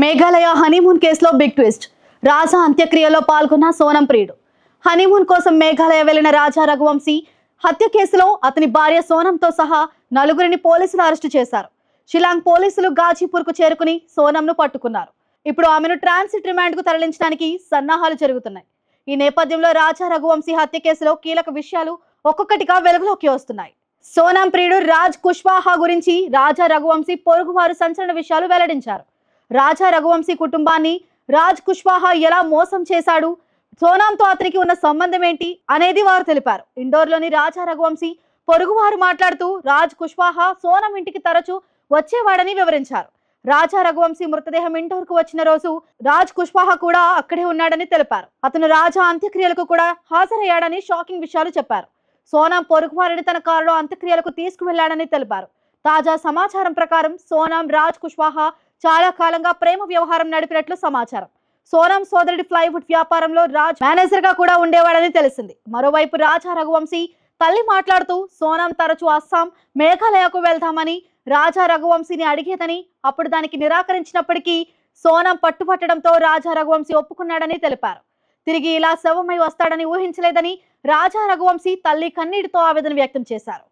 Meghalaya honeymoon కేసులో big twist. Raja అంత్యక్రియలో పాల్గొన్న సోనం ప్రియుడు. హనీమూన్ కోసం మేఘాలయ వెళ్ళిన రాజా రఘువంశీ హత్య కేసులో అతని భార్య సోనంతో సహా నలుగురిని పోలీసులు అరెస్టు చేశారు. షిలాంగ్ పోలీసులు గాజీపూర్కు చేరుకుని సోనంను పట్టుకున్నారు. ఇప్పుడు ఆమెను ట్రాన్సిట్ రిమాండ్కు తరలించడానికి సన్నాహాలు జరుగుతున్నాయి. ఈ నేపథ్యంలో రాజా రఘువంశీ హత్య కేసులో కీలక విషయాలు ఒక్కొక్కటిగా వెలుగులోకి వస్తున్నాయి. సోనం ప్రియుడు రాజ్ కుష్వాహా గురించి రాజా రఘువంశీ పొరుగువారు సంచలన విషయాలు వెల్లడించారు. రాజా రఘువంశీ కుటుంబాన్ని రాజ్ కుష్వాహా ఎలా మోసం చేశాడు సోనాంతో అతనికి ఉన్న సంబంధం ఏంటి అనేది వారు తెలిపారు. ఇండోర్లోని రాజా రఘువంశీ పొరుగువారు మాట్లాడుతూ రాజ్ కుష్వాహా సోనం ఇంటికి తరచూ వచ్చేవాడని వివరించారు. రాజా రఘువంశీ మృతదేహం ఇండోర్కు వచ్చిన రోజు రాజ్ కుష్వాహా కూడా అక్కడే ఉన్నాడని తెలిపారు. అతను రాజా అంత్యక్రియలకు కూడా హాజరయ్యాడని షాకింగ్ విషయాలు చెప్పారు. సోనాం పొరుగువారిని తన కారులో అంత్యక్రియలకు తీసుకువెళ్ళాడని తెలిపారు. తాజా సమాచారం ప్రకారం సోనాం రాజ్ కుష్వాహా చాలా కాలంగా ప్రేమ వ్యవహారం నడిపినట్లు సమాచారం. సోనం సోదరుడి ప్లైవుడ్ వ్యాపారంలో రాజ్ మేనేజర్గా కూడా ఉండేవాడని తెలిసింది. మరోవైపు రాజా రఘువంశీ తల్లి మాట్లాడుతూ సోనం తరచూ అస్సాం మేఘాలయకు వెళ్దామని రాజా రఘువంశీని అడిగేదని అప్పుడు దానికి నిరాకరించినప్పటికీ సోనం పట్టుపట్టడంతో రాజా రఘువంశీ ఒప్పుకున్నాడని తెలిపారు. తిరిగి ఇలా శవమై వస్తాడని ఊహించలేదని రాజా రఘువంశీ తల్లి కన్నీటితో ఆవేదన వ్యక్తం చేశారు.